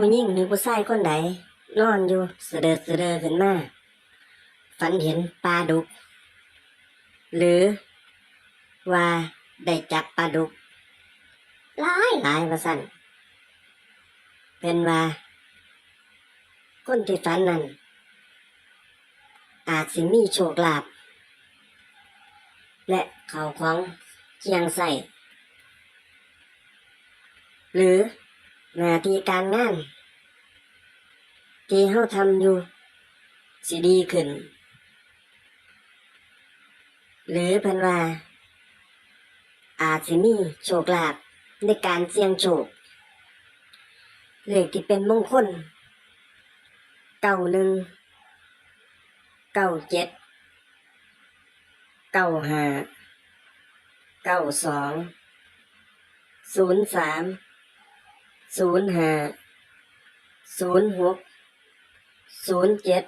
ผู้หญิงหรือผู้ชายคนใดนอนอยู่เสดอเสดขึ้นมาฝันเห็นปลาดุก หรือว่าได้จับปลาดุกหลายหลายว่าสั่นเป็นว่าคนที่ฝันนั้นอาจสิมีโชคลาภและเขาของเคียงใส่หรือ หน้าที่การงาน ที่เฮาทำอยู่สิดีขึ้น หรือเพันว่า อาจสิมีโชคลาภในการเสี่ยงโชคเลขที่เป็นมงคลเก้าหนึ่งเก้าเจ็ดเก้าห้าเก้าสองศูนย์สาม ศูนย์ห้าศูนย์หกศูนย์เจ็ด